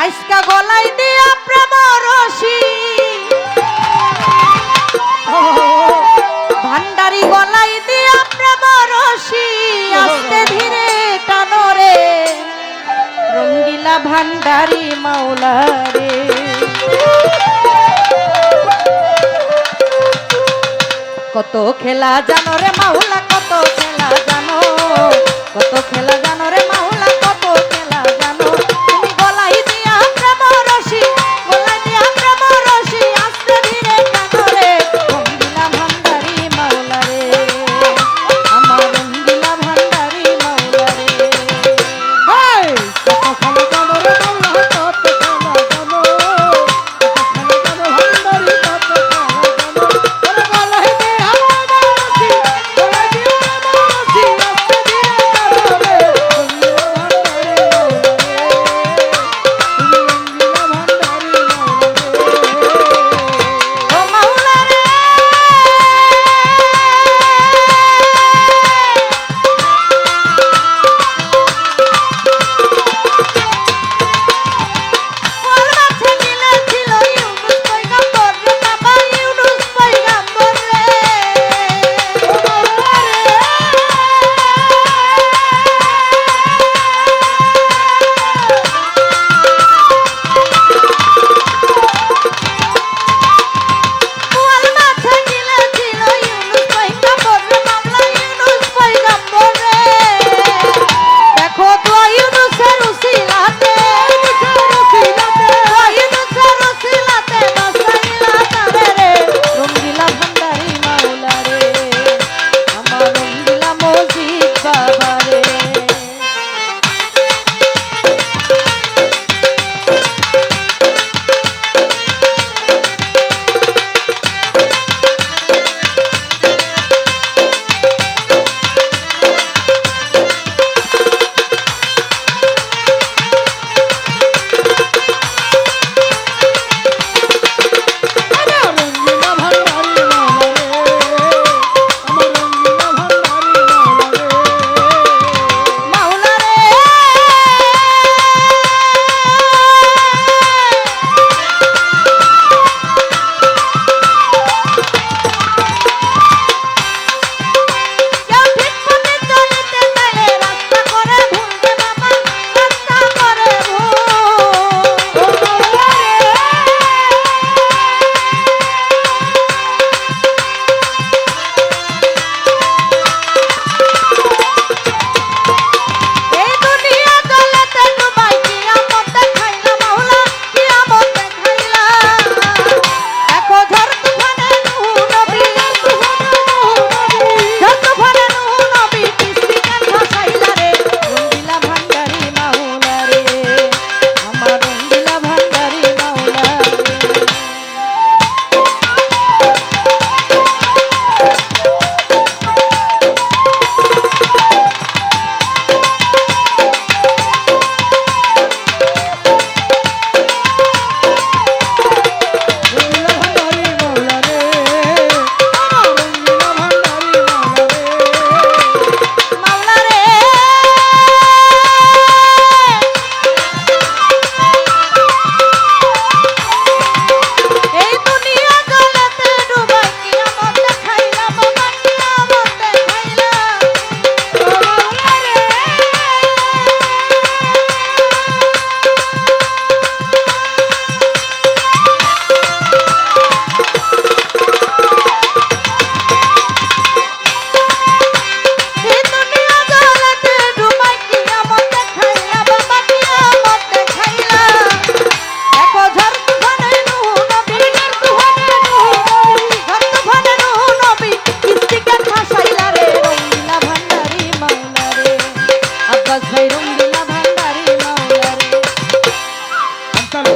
আইসকা গলাই দিয়া প্রেম রসি ভান্ডারি গলাই দিয়া প্রেম রসি আস্তে ধীরে টানরে রঙ্গিলা ভান্ডারি মাওলা কত খেলা জানো রে মাওলা, কত খেলা জানো, কত খেলা জানো রে মাওলা।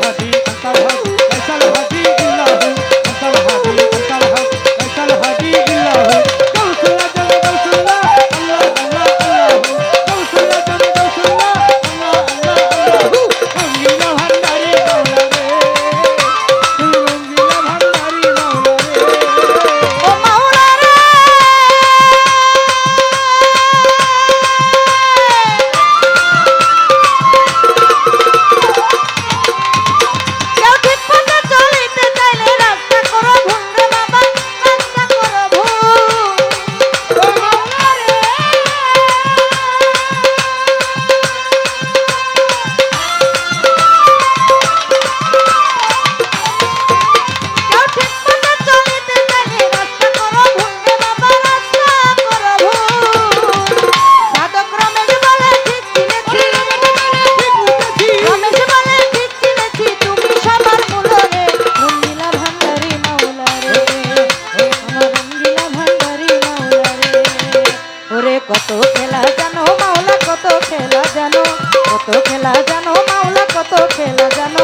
Para ti. জানো? কত খেলা জানো মাওলা কত খেলা জানো?